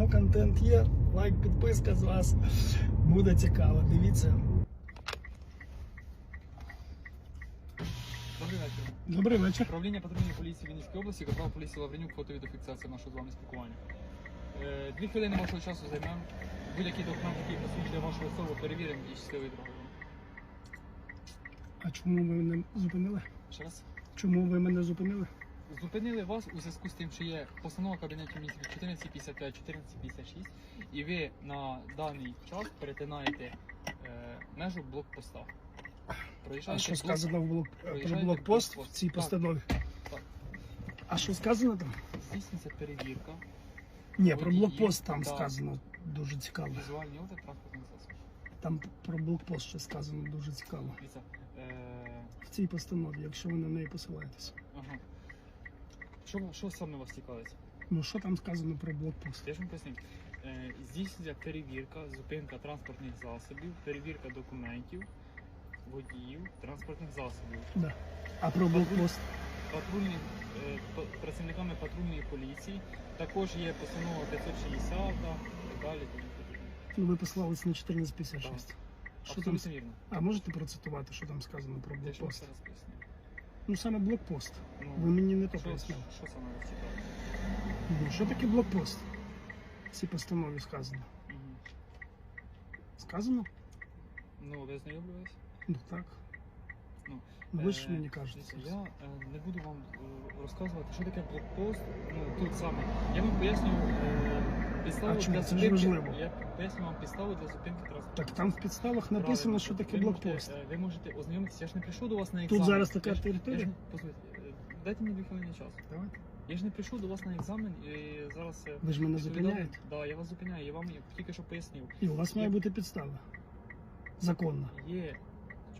Кому контент є, лайк, підписка з вас. Буде цікаво. Дивіться. Добрий вечір. Добрий вечір. Управління патрульної поліції Вінницької області, капрал поліції Лавренюк, фото-відеофіксація нашого з вами спілкування. Е, Дві хвилини вашого часу займемо. Будь-який документ, який посвідчує вашу особу, перевіримо і щасливої дороги. А чому ви мене зупинили? Ще раз. Чому ви мене зупинили? Зупинили вас у зв'язку з тим, що є постанова Кабінету міністрів 1455 1456 і ви на даний час перетинаєте е, межу блокпоста. А Проїжджаєте що блок- сказано в блок... про Проїжджаєте блокпост в блокпост. цій Так. постанові? Так. А що сказано там? Здійснюється перевірка, Ні, про Водії, блокпост там да. сказано дуже цікаво. візуальний огляд транспортних засобів. Там про блокпост ще сказано дуже цікаво. Дивіться, е, В цій постанові, якщо ви на неї посилаєтеся. ага. Що, що саме вас цікавить? Ну що там сказано про блокпост? Я ж вам поясню. Е, здійснюється перевірка, зупинка транспортних засобів, перевірка документів, водіїв, транспортних засобів. Да. А про блокпост? Патрульні, е, па- працівниками патрульної поліції також є постанова 560 та так далі. Ну ви посилались на 1456. Що там? Абсолютно вірно. А можете процитувати, що там сказано про Я ж вам блокпост? зараз поясню. Ну саме блокпост. Ну, Ви мені не то що, пояснили. що саме вас цікавить? Ну, що таке блокпост? В цій постанові сказано. Мгм. Сказано? Ну, ви ознайомлювались? Ну так. Ну, Ну, ви ж Е, мені кажете. дивіться. Я е, не буду вам е, розказувати, що таке блокпост. Ну тут саме. Я вам поясню е, підставу А чому? для Це ж зупинки. важливо. Я поясню вам підставу для зупинки транспорту. Так там в підставах написано, що таке Ви можете, блокпост. е, Ви можете ознайомитися, я ж не прийшов до вас на екзамен. Тут зараз така Я ж- територія. ж, послухайте, е, дайте мені дві хвилини часу. Давайте. Я ж не прийшов до вас на екзамен і зараз. е, Ви ж мене відповідав- зупиняєте. Да, я вас зупиняю, я вам тільки що пояснив. І у вас має бути підстава. Законна. Є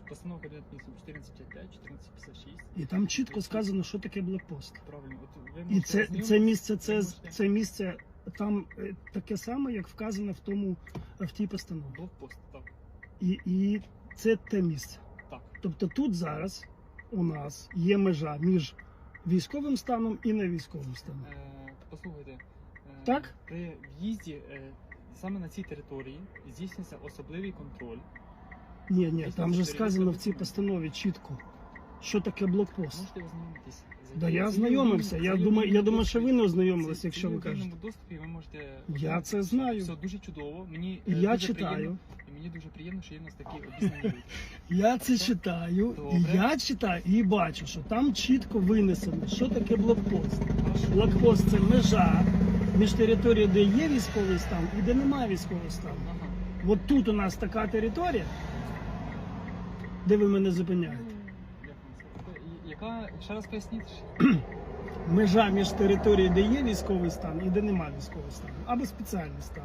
міністрів 1455, 1456. І там чітко сказано, що таке блокпост. Правильно, от ви І можете це, це ознайомитися. місце, це, можете- це місце там е, таке саме, як вказано в тому в тій постанові. Блокпост, так. І, і це те місце. Так. Тобто тут зараз у нас є межа між військовим станом і не військовим станом. Е, послухайте. е, Так? При в'їзді е, саме на цій території здійснюється особливий контроль. Ні, ні, там же сказано в цій постанові чітко, що таке блокпост. Можете ознайомитись. Да я ознайомився. Я думаю, я думаю, що ви не ознайомились, якщо ви кажете. В доступі ви можете... Я це знаю. Все дуже чудово. Мені е, я дуже читаю. приємно- і мені дуже приємно, що є в нас такі обізнані люди. Я це читаю, Добре. і я читаю і бачу, що там чітко винесено, що таке блокпост. Хорошо. Блокпост це межа між територією, де є військовий стан і де немає військового стану. Ага. От тут у нас така територія, де ви мене зупиняєте. Яка, ще раз поясніть? Межа між територією, де є військовий стан і де немає військового стану, або спеціальний стан.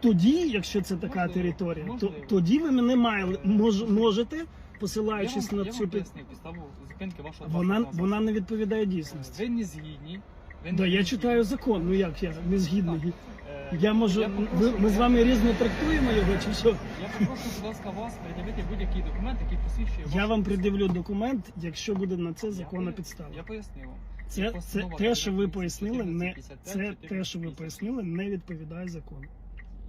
Тоді, якщо це така Можливо, територія, то тоді ви мене має, мож, можете, Я посилаючись вам, на я цю вам підставу зупинки вашого вона, вона не відповідає дійсності. Ви не згідні. Ви Да, я читаю закон. Ну як я не згідний. Е, Я можу. я ви- попрошу- ми з вами різно трактуємо його, чи що? Я попрошу, будь ласка, вас пред'явити будь-який документ, який посвідчує Я вам пред'явлю документ, якщо буде на це законна підстава. Я пояснив вам. Це, це те, що ви пояснили, не це те, що ви пояснили, не відповідає закону.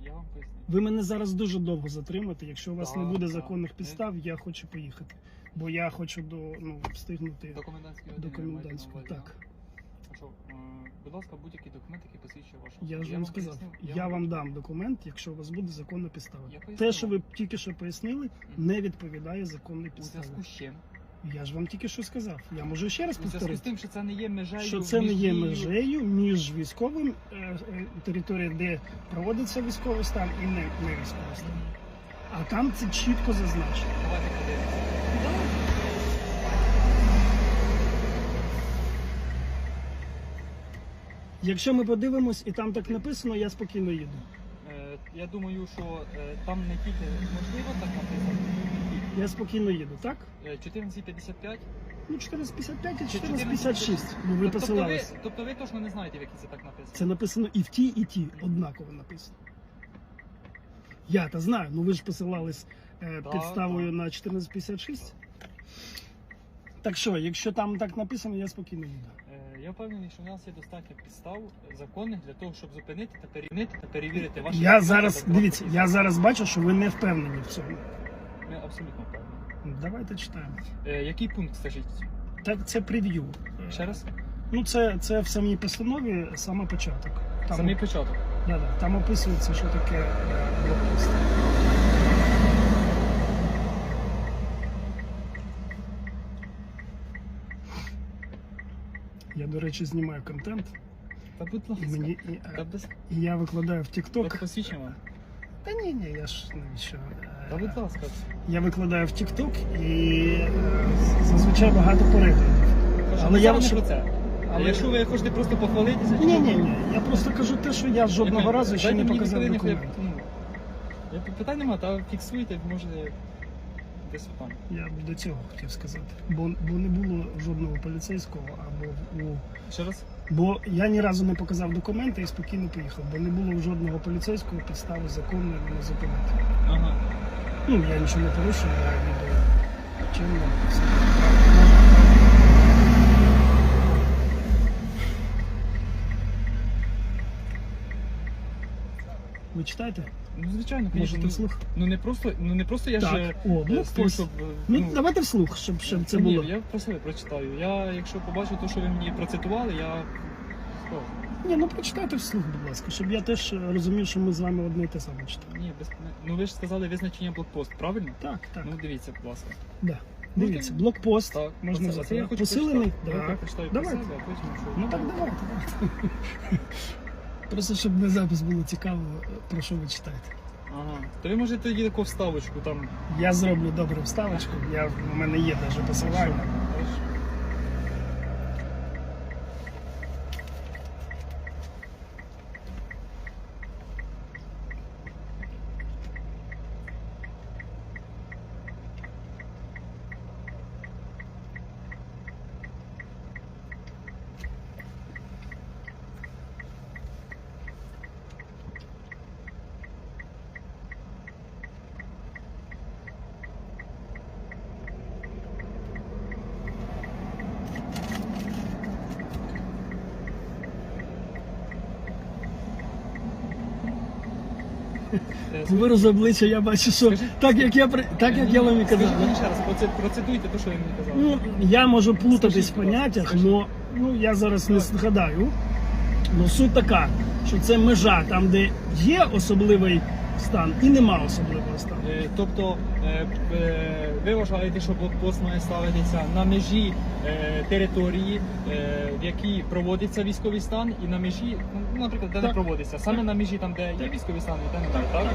Я вам пояснив. Ви мене зараз дуже довго затримаєте. Якщо у вас не Так, буде так. законних підстав, я хочу поїхати. Бо я хочу до ну встигнути До комендантської до години. ви маєте комендантського. увазі, Так, що, будь ласка, будь-який документ, який посвідчує вашу я ж вам сказав. пояснив, Я вам дам документ, якщо у вас буде законна підстава. Я Те, що ви тільки що пояснили, не відповідає законній У підставі. зв'язку з чим? Я ж вам тільки що сказав. Я можу ще раз У зв'язку з тим, що це не є межею. Що це не є між межею між військовим е, е, територією, де проводиться військовий стан, і не, не військовий стан. А там це чітко зазначено. Давайте подивимося. Якщо ми подивимось і там так написано, я спокійно їду. Е, Я думаю, що е, там не тільки можливо так написано. Я спокійно їду, так? Е, 1455. Ну, 1455 і Чи 1456. Ну, ви Тобто ви, посилалися. тобто ви точно не знаєте, в якій це так написано. Це написано і в ті, і ті. Однаково написано. Я то знаю, ну ви ж посилались е, Так, підставою так. на 1456. Так що, якщо там так написано, я спокійно їду. Я впевнений, що у нас є достатньо підстав законних для того, щоб зупинити та перевірити та перевірити ваші Я зараз, дивіться, я зараз бачу, що ви не впевнені в цьому. Ми абсолютно впевнені. Давайте читаємо. Е, який пункт скажіть? Так, це прев'ю. Ще раз? Ну, це, це в самій постанові саме початок. Там, Самий початок. да, да, там описується, що таке е, блокпост. До речі, знімаю контент. Та будь ласка. Мені і, Та е, без і я викладаю в TikTok. Посвідчимо. Та ні, ні, я ж навіщо. е, Та будь ласка. Я викладаю в TikTok і е, зазвичай багато переглядів. Але я не про це. але- якщо ви хочете просто похвалитися, Ні, ні, ні. Я просто кажу те, що я жодного разу ще не показав питань нема, та фіксуйте, може десь там. Я б до цього хотів сказати. Бо, бо не було жодного поліцейського або у. Ще раз? Бо я ні разу не показав документи і спокійно поїхав, бо не було жодного поліцейського підстави законної мене зупинити. Ага. Ну, я нічого не порушив, я відео чинно. все. Ви читаєте? Ну звичайно, Може, конечно. ти Ну, вслух? ну не просто, ну не просто я ж Так, е, о, е, ну, ось. щоб. е, Ну, давайте вслух, щоб, щоб це ні, було. Я про себе прочитаю. Я, якщо побачу те, що ви мені процитували, я скажу. Ні, ну прочитайте вслух, будь ласка, щоб я теж е, розумів, що ми з вами одне і те саме читаємо. Ні, без ну ви ж сказали визначення блокпост, правильно? Так, так. Ну дивіться, будь ласка. да. Дивіться, блокпост. Так, Можна оце- взяти. оце я хочу Посилений? прочитати. Так, Давайте. себе, а потім що. Ну так давайте, давайте. Просто щоб на запис було цікаво, про що ви читаєте. Ага. То ви можете тоді таку вставочку там. Я зроблю добру вставочку, я, в мене є навіть посилання. Хорошо. Е, Вираз обличчя я бачу, що так як я так як я вам і казав. Скажіть ще раз, процитуйте те, що я мені казав. Ну, я можу плутатись в поняттях, але ну, я зараз не згадаю. Ну, суть така, що це межа там, де є особливий стан і нема особливого стану. Е, Тобто ви вважаєте, що блокпост має ставитися на межі е, території, е, в якій проводиться військовий стан, і на межі, ну, наприклад, де не Так. проводиться, саме на межі там, де є військовий стан, і де немає, так?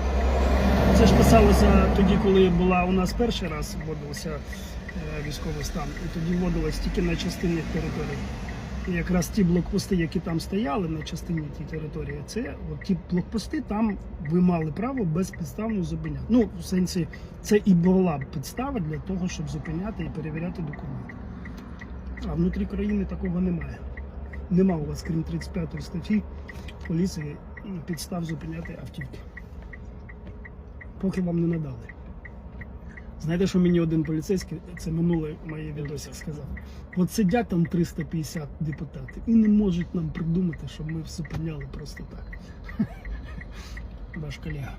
Це ж писалося тоді, коли була у нас перший раз вводився е, військовий стан, і тоді вводилось тільки на частинних територіях. Якраз ті блокпости, які там стояли на частині тій території, це от ті блокпости, там ви мали право безпідставно зупиняти. Ну, в сенсі, це і була б підстава для того, щоб зупиняти і перевіряти документи. А внутрі країни такого немає. Нема у вас, крім 35 статті поліції, підстав зупиняти автівки поки вам не надали. Знаєте, що мені один поліцейський, це минуле моє відосик сказав. От сидять там 350 депутатів і не можуть нам придумати, що ми зупиняли просто так. Ваш колега.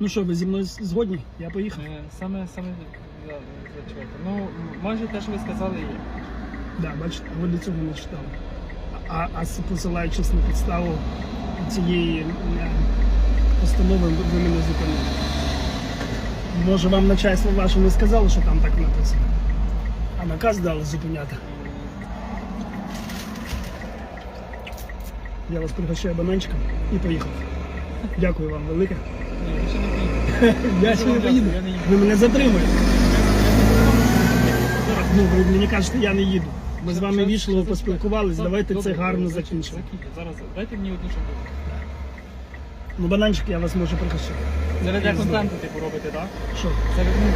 Ну що, ви зі мною згодні? Я поїхав. Е, Саме, саме, за- зачекайте. Ну, майже те, що ви сказали, є. Да, бачите, ви до цього не читали. А, а посилаючись на підставу цієї е, постанови, ви мене зупинили. Може, вам начальство ваше не сказало, що там так написано. А наказ дали зупиняти. Я вас пригощаю бананчиком і поїхав. Дякую вам велике. Я ще не поїду. Ви мене затримуєте. Ну, ви мені кажете, я не їду. Ми з вами вічливо щас поспілкувались, давайте це гарно закінчимо. Зараз дайте мені одну шагу. Ну, бананчик я вас можу пригощати. Це для контенту типу робите, так? Що? Це ви, ну,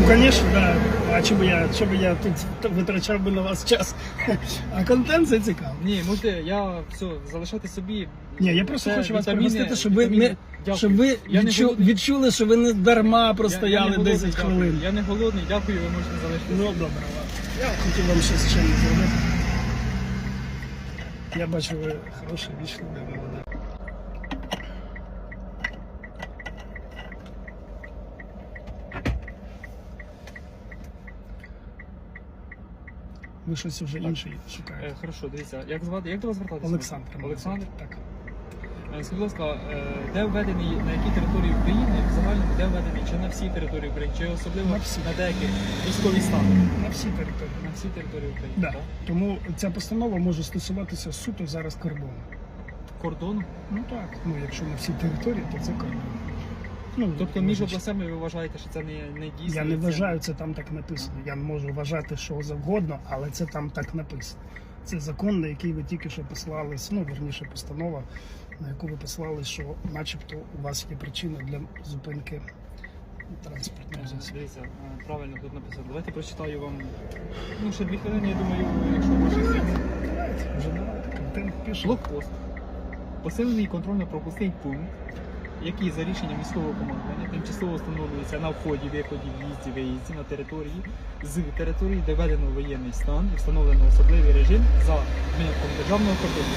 Ну, звісно, да. А чому я, чому я тут витрачав би на вас час? А контент це цікаво. Ні, можете, я все, залишати собі. Ні, я просто Це хочу вас вітаміни- пригостити, щоб ви вітаміни. не Дякую. щоб ви Я не відчу, голодний. відчули, що ви не дарма Я- я простояли не голодний, 10 дякую. хвилин. Я не голодний, дякую, ви можете залишити. Ну добре, ладно. Я хотів вам щось ще не зробити. Я бачу, ви хороший, вічливий молодий. Ви щось вже інше Е, хорошо, дивіться, як звати, як до вас звертатися? Олександр. Олександр? Так. Е, Скажіть, будь ласка, е, де введений, на якій території України, в загальному, де введений, чи на всій території України, чи особливо На всій. на деяких військовий стан? На всій території. На всій території України, Да. так? Тому ця постанова може стосуватися суто зараз кордону. Кордон. Ну так. Ну якщо на всій території, то це кордон. Ну, Тобто між областями ви вважаєте, що це не, не дійсно? Я не вважаю, це там так написано. Я можу вважати що завгодно, але це там так написано. Це закон, на який ви тільки що послались, ну верніше постанова, на яку ви послали, що начебто у вас є причина для зупинки транспортного Е, засобу. Дивіться, е, правильно тут написано. Давайте прочитаю вам. Ну, ще дві хвилини, я думаю, якщо ваші вже давайте. Блокпост. Посилений контрольно-пропускний пункт, який за рішенням міського командування тимчасово встановлюється на вході, виході, в'їзді, виїзді на території з території, де введено воєнний стан і встановлено особливий режим за винятком державного кордону.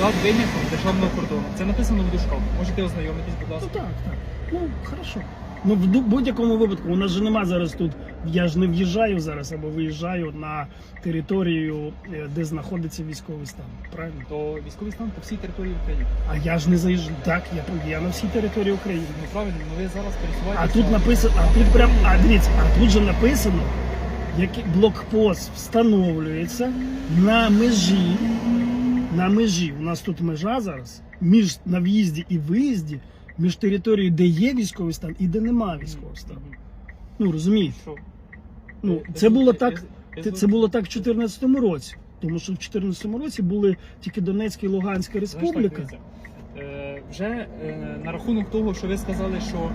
За винятком державного кордону. Це написано в дужках. Можете ознайомитись, будь Ну ласка. так, так. Ну, хорошо. Ну, в будь-якому випадку, у нас же нема зараз тут. Я ж не в'їжджаю зараз або виїжджаю на територію, е, де знаходиться військовий стан. Правильно? То військовий стан по всій території України. А я ж не заїжджаю. Так, я, я на всій території України. Ну правильно, ну ви зараз А тут написано, а тут прям, а дивіться, а тут же написано, який блокпост встановлюється на межі. На межі. У нас тут межа зараз між на в'їзді і виїзді, між територією, де є військовий стан і де немає військового стану. Ну розумієте? Ну це було так. Це, це було так в 2014 році. Тому що в 2014 році були тільки Донецька і Луганська республіка. е, вже е, на рахунок того, що ви сказали, що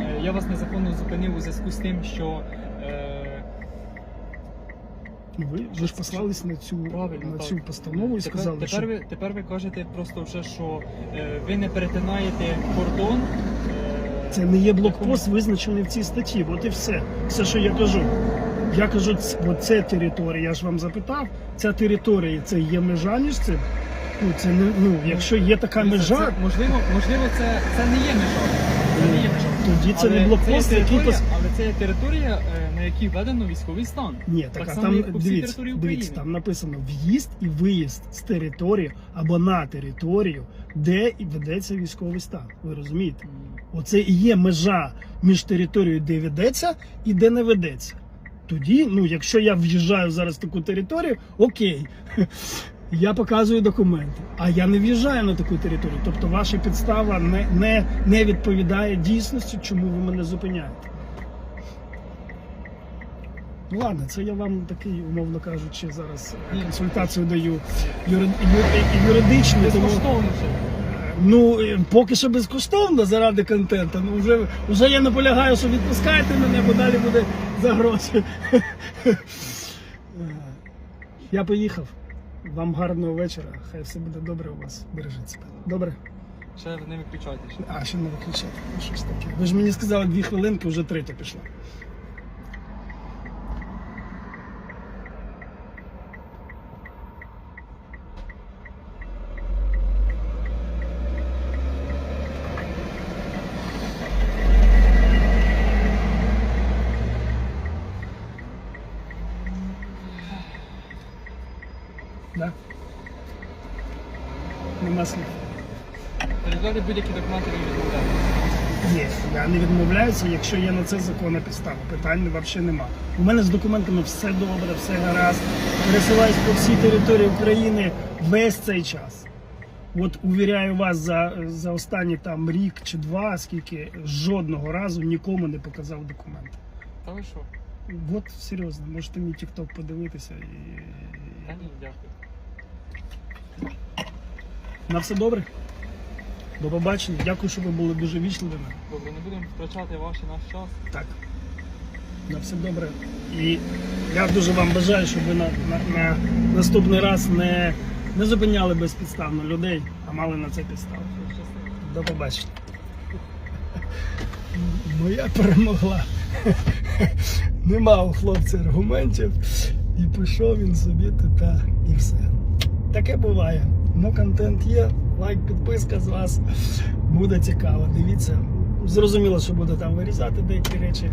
е, я вас незаконно зупинив у зв'язку з тим, що е, Ну, ви, ви ж послались на цю правильно на так. цю постанову і тепер, сказали, тепер, що ви, тепер ви кажете просто вже, що е, ви не перетинаєте кордон. е, Це не є блокпост, визначений в цій статті. От і все. Все, що я кажу. Я кажу, це територія, я ж вам запитав, ця територія це є межа між цим. Ну, це не, ну, якщо є така межа, це, можливо, можливо, це, це не є межа. Це не є межа. тоді це Але не блокпост, який пос... але це є територія, е, на якій введено військовий стан. Ні, так, Так а там дивіться, дивіться, там написано в'їзд і виїзд з території або на територію, де і ведеться військовий стан. Ви розумієте? Оце і є межа між територією, де ведеться і де не ведеться. Тоді, ну, якщо я в'їжджаю зараз в таку територію, окей, я показую документи. А я не в'їжджаю на таку територію. Тобто ваша підстава не, не, не відповідає дійсності, чому ви мене зупиняєте. Ну ладно, це я вам такий, умовно кажучи, зараз консультацію даю юри, юри, юридичну. тому-. Ну, е, поки що безкоштовно заради контенту. Ну, вже, вже я наполягаю, що відпускайте мене, бо далі буде за гроші. Я поїхав. Вам гарного вечора. Хай все буде добре у вас. Бережіть себе. Добре? Ще не виключайте. А, ще не виключати. Ну, щось таке. Ви ж мені сказали дві хвилинки, вже третя пішла. Да? Нема слів. Передати будь-які документи ви відмовляєте. Ні, я не відмовляюся, якщо є на це законна підстава. Питань взагалі нема. У мене з документами все добре, все гаразд. Пересуваюсь по всій території України весь цей час. От увіряю вас за, за останні там рік чи два, скільки жодного разу нікому не показав документи. Та ви що? От серйозно, можете мій тікток подивитися і. Та ні, дякую. На все добре. До побачення. Дякую, що ви були дуже вічливими. Добре, не будемо втрачати ваш і наш час. Так. На все добре. І я дуже вам бажаю, щоб ви на, на, на наступний раз не, не зупиняли безпідставно людей, а мали на це підставу. До побачення. Моя перемогла. Нема у хлопця аргументів. І пішов він собі туди і все. Таке буває. Ну, контент є, лайк, підписка з вас буде цікаво. Дивіться. Зрозуміло, що буду там вирізати деякі речі.